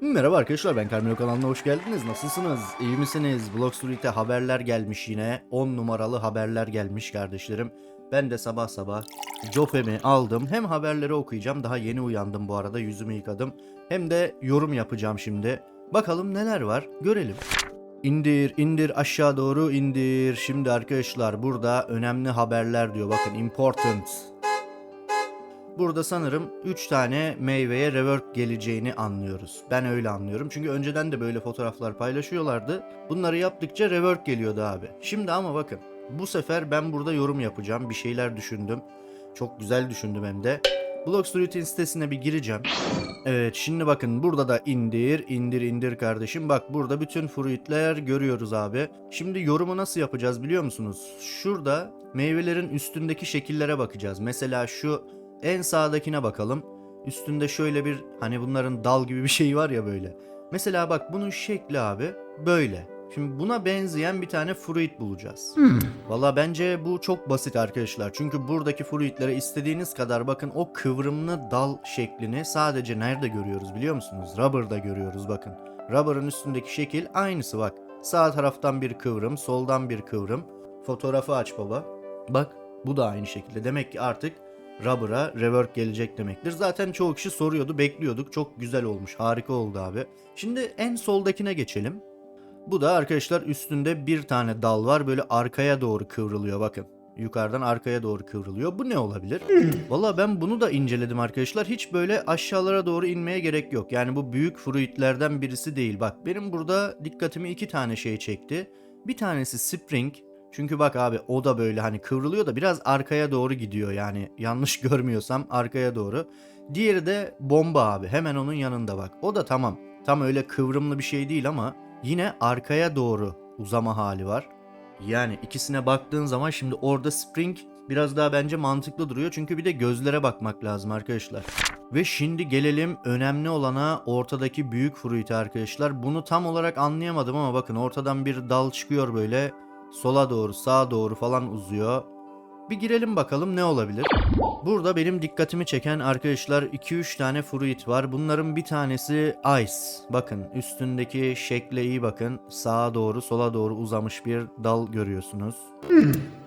Merhaba arkadaşlar ben Carmelo kanalına hoş geldiniz. Nasılsınız? İyi misiniz? Vlog Street'e haberler gelmiş yine. 10 numaralı haberler gelmiş kardeşlerim. Ben de sabah sabah Jopem'i aldım. Hem haberleri okuyacağım. Daha yeni uyandım bu arada. Yüzümü yıkadım. Hem de yorum yapacağım şimdi. Bakalım neler var görelim. İndir indir aşağı doğru indir. Şimdi arkadaşlar burada önemli haberler diyor. Bakın important. Burada sanırım 3 tane meyveye rework geleceğini anlıyoruz. Ben öyle anlıyorum. Çünkü önceden de böyle fotoğraflar paylaşıyorlardı. Bunları yaptıkça rework geliyordu abi. Şimdi ama bakın bu sefer ben burada yorum yapacağım. Bir şeyler düşündüm. Çok güzel düşündüm hem de. Blockstreet'in sitesine bir gireceğim. Evet şimdi bakın burada da indir indir indir kardeşim. Bak burada bütün fruitler görüyoruz abi. Şimdi yorumu nasıl yapacağız biliyor musunuz? Şurada meyvelerin üstündeki şekillere bakacağız. Mesela şu en sağdakine bakalım. Üstünde şöyle bir hani bunların dal gibi bir şey var ya böyle. Mesela bak bunun şekli abi böyle. Şimdi buna benzeyen bir tane fruit bulacağız. Valla bence bu çok basit arkadaşlar. Çünkü buradaki fruitlere istediğiniz kadar bakın o kıvrımlı dal şeklini sadece nerede görüyoruz biliyor musunuz? Rubber'da görüyoruz bakın. Rubber'ın üstündeki şekil aynısı bak. Sağ taraftan bir kıvrım, soldan bir kıvrım. Fotoğrafı aç baba. Bak bu da aynı şekilde. Demek ki artık Rubber'a rework gelecek demektir. Zaten çoğu kişi soruyordu, bekliyorduk. Çok güzel olmuş, harika oldu abi. Şimdi en soldakine geçelim. Bu da arkadaşlar üstünde bir tane dal var. Böyle arkaya doğru kıvrılıyor bakın. Yukarıdan arkaya doğru kıvrılıyor. Bu ne olabilir? Valla ben bunu da inceledim arkadaşlar. Hiç böyle aşağılara doğru inmeye gerek yok. Yani bu büyük fruitlerden birisi değil. Bak benim burada dikkatimi iki tane şey çekti. Bir tanesi spring. Çünkü bak abi o da böyle hani kıvrılıyor da biraz arkaya doğru gidiyor yani yanlış görmüyorsam arkaya doğru. Diğeri de bomba abi hemen onun yanında bak. O da tamam tam öyle kıvrımlı bir şey değil ama yine arkaya doğru uzama hali var. Yani ikisine baktığın zaman şimdi orada spring biraz daha bence mantıklı duruyor. Çünkü bir de gözlere bakmak lazım arkadaşlar. Ve şimdi gelelim önemli olana ortadaki büyük fruit'e arkadaşlar. Bunu tam olarak anlayamadım ama bakın ortadan bir dal çıkıyor böyle sola doğru sağa doğru falan uzuyor. Bir girelim bakalım ne olabilir. Burada benim dikkatimi çeken arkadaşlar 2-3 tane fruit var. Bunların bir tanesi ice. Bakın üstündeki şekle iyi bakın. Sağa doğru sola doğru uzamış bir dal görüyorsunuz.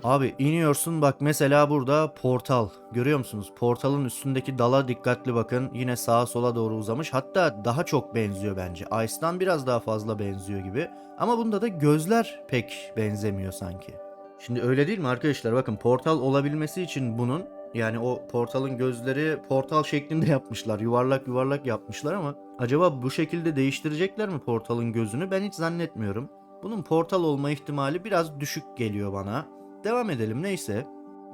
Abi iniyorsun bak mesela burada portal. Görüyor musunuz? Portalın üstündeki dala dikkatli bakın. Yine sağa sola doğru uzamış. Hatta daha çok benziyor bence. Ice'dan biraz daha fazla benziyor gibi. Ama bunda da gözler pek benzemiyor sanki. Şimdi öyle değil mi arkadaşlar? Bakın portal olabilmesi için bunun yani o portalın gözleri portal şeklinde yapmışlar. Yuvarlak yuvarlak yapmışlar ama acaba bu şekilde değiştirecekler mi portalın gözünü? Ben hiç zannetmiyorum. Bunun portal olma ihtimali biraz düşük geliyor bana. Devam edelim neyse.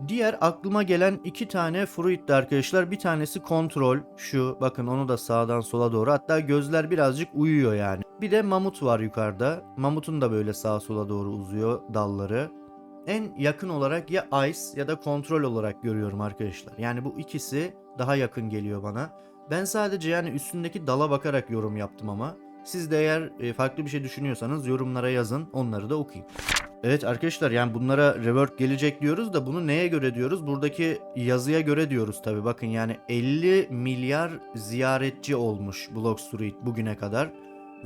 Diğer aklıma gelen iki tane fruit de arkadaşlar. Bir tanesi kontrol. Şu bakın onu da sağdan sola doğru. Hatta gözler birazcık uyuyor yani. Bir de mamut var yukarıda. Mamutun da böyle sağa sola doğru uzuyor dalları. En yakın olarak ya ice ya da kontrol olarak görüyorum arkadaşlar. Yani bu ikisi daha yakın geliyor bana. Ben sadece yani üstündeki dala bakarak yorum yaptım ama. Siz de eğer e, farklı bir şey düşünüyorsanız yorumlara yazın. Onları da okuyayım. Evet arkadaşlar yani bunlara rework gelecek diyoruz da bunu neye göre diyoruz? Buradaki yazıya göre diyoruz tabi. Bakın yani 50 milyar ziyaretçi olmuş Block Street bugüne kadar.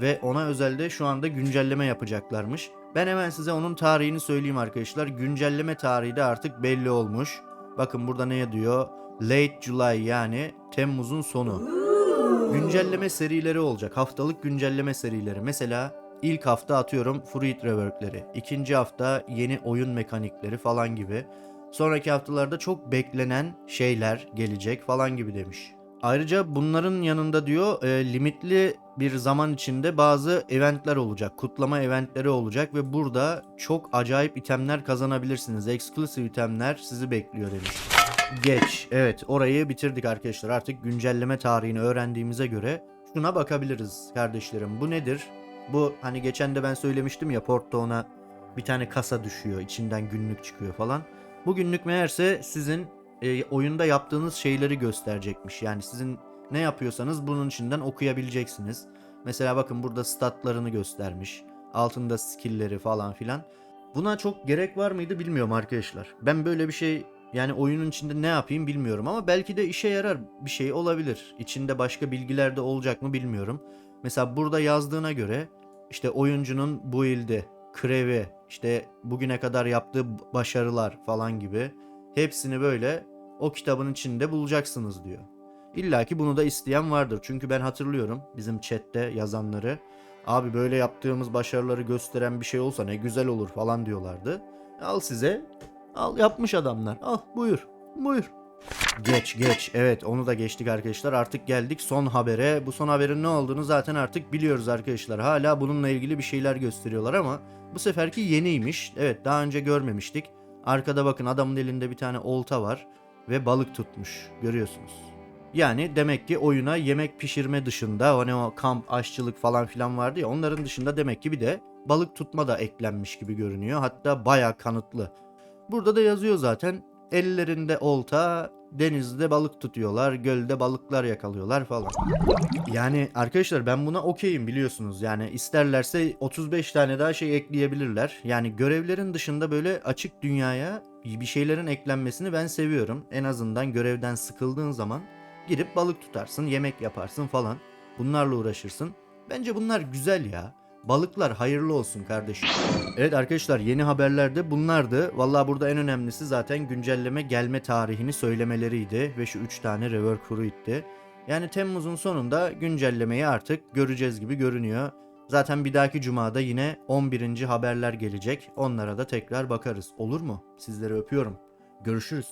Ve ona özelde şu anda güncelleme yapacaklarmış. Ben hemen size onun tarihini söyleyeyim arkadaşlar. Güncelleme tarihi de artık belli olmuş. Bakın burada ne diyor? Late July yani Temmuz'un sonu. Güncelleme serileri olacak. Haftalık güncelleme serileri. Mesela ilk hafta atıyorum Fruit Rework'leri. ikinci hafta yeni oyun mekanikleri falan gibi. Sonraki haftalarda çok beklenen şeyler gelecek falan gibi demiş. Ayrıca bunların yanında diyor e, limitli bir zaman içinde bazı eventler olacak. Kutlama eventleri olacak ve burada çok acayip itemler kazanabilirsiniz. Exclusive itemler sizi bekliyor demiş. Geç. Evet orayı bitirdik arkadaşlar. Artık güncelleme tarihini öğrendiğimize göre şuna bakabiliriz kardeşlerim. Bu nedir? Bu hani geçen de ben söylemiştim ya Porto ona bir tane kasa düşüyor. içinden günlük çıkıyor falan. Bu günlük meğerse sizin e, oyunda yaptığınız şeyleri gösterecekmiş. Yani sizin ne yapıyorsanız bunun içinden okuyabileceksiniz. Mesela bakın burada statlarını göstermiş. Altında skill'leri falan filan. Buna çok gerek var mıydı bilmiyorum arkadaşlar. Ben böyle bir şey yani oyunun içinde ne yapayım bilmiyorum ama belki de işe yarar bir şey olabilir. İçinde başka bilgiler de olacak mı bilmiyorum. Mesela burada yazdığına göre işte oyuncunun bu ilde krevi, işte bugüne kadar yaptığı başarılar falan gibi hepsini böyle o kitabın içinde bulacaksınız diyor. İlla ki bunu da isteyen vardır. Çünkü ben hatırlıyorum bizim chatte yazanları. Abi böyle yaptığımız başarıları gösteren bir şey olsa ne güzel olur falan diyorlardı. Al size. Al yapmış adamlar. Al buyur. Buyur. Geç geç. Evet onu da geçtik arkadaşlar. Artık geldik son habere. Bu son haberin ne olduğunu zaten artık biliyoruz arkadaşlar. Hala bununla ilgili bir şeyler gösteriyorlar ama bu seferki yeniymiş. Evet daha önce görmemiştik. Arkada bakın adamın elinde bir tane olta var ve balık tutmuş. Görüyorsunuz. Yani demek ki oyuna yemek pişirme dışında hani o kamp aşçılık falan filan vardı ya onların dışında demek ki bir de balık tutma da eklenmiş gibi görünüyor. Hatta baya kanıtlı. Burada da yazıyor zaten ellerinde olta denizde balık tutuyorlar gölde balıklar yakalıyorlar falan. Yani arkadaşlar ben buna okeyim biliyorsunuz yani isterlerse 35 tane daha şey ekleyebilirler. Yani görevlerin dışında böyle açık dünyaya bir şeylerin eklenmesini ben seviyorum. En azından görevden sıkıldığın zaman girip balık tutarsın, yemek yaparsın falan. Bunlarla uğraşırsın. Bence bunlar güzel ya. Balıklar hayırlı olsun kardeşim. Evet arkadaşlar yeni haberlerde bunlardı. Vallahi burada en önemlisi zaten güncelleme gelme tarihini söylemeleriydi. Ve şu 3 tane rework fruit'ti. Yani Temmuz'un sonunda güncellemeyi artık göreceğiz gibi görünüyor. Zaten bir dahaki cumada yine 11. haberler gelecek. Onlara da tekrar bakarız. Olur mu? Sizleri öpüyorum. Görüşürüz.